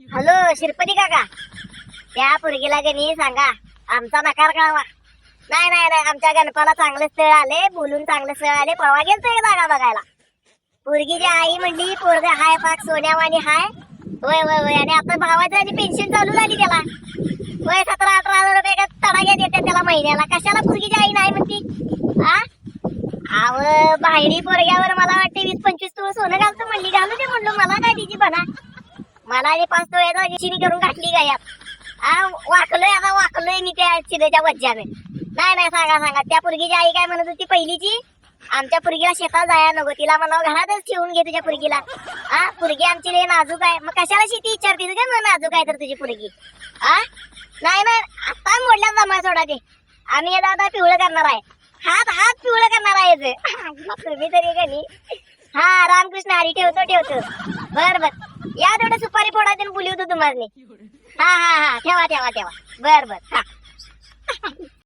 Hello Shirpati काका. त्या पोरगीला गणी सांगा. आमचा नकार कळवा. नाही नाही नाही आमच्या गणपाला चांगले स्थळ आले बोलून चांगले स्थळ आले परवा गेलतो एक जागा बघायला. पोरगीची आई म्हणली पोरग हाय पाक सोन्यावानी हाय. होय होय होय आणि आता भावाचं आणि पेन्शन चालू झाली त्याला. होय सतरा अठरा हजार रुपये का तडाग्यात येते त्याला महिन्याला. कशाला पोरगीची आई नाही म्हणती? आ? अव बाहेरी पोरग्यावर मला वाटते वीस पंचवीस तू सोनं घालतो म्हणली. घालू दे म्हणलो मला काय तिची बना मला आणि पाच तोळ्याचा चिनी करून घातली गायात आ वाकलोय आता वाकलोय मी त्या चिनेच्या वज्जाने. नाही नाही सांगा सांगा. त्या पुरगीची आई काय म्हणत होती पहिलीची? आमच्या पुरगीला शेतात जाया नको. तिला मला घरातच ठेवून घे तुझ्या पुरगीला. हा पुरगी आमची लय नाजूक आहे. मग कशाला शेती विचारते तुझ्या मग नाजूक आहे तर तुझी पुरगी. आ? नाही नाही आता मोडल्या जमा सोडा ते. आम्ही आता आता पिवळं करणार आहे. हात हात पिवळं करणार आहे तुम्ही तरी का नाही हा रामकृष्ण हरी ठेवतो ठेवतो. बर बर. या तेवढं हा हा हा. ठेवा ठेवा ठेवा. बर बर. हा.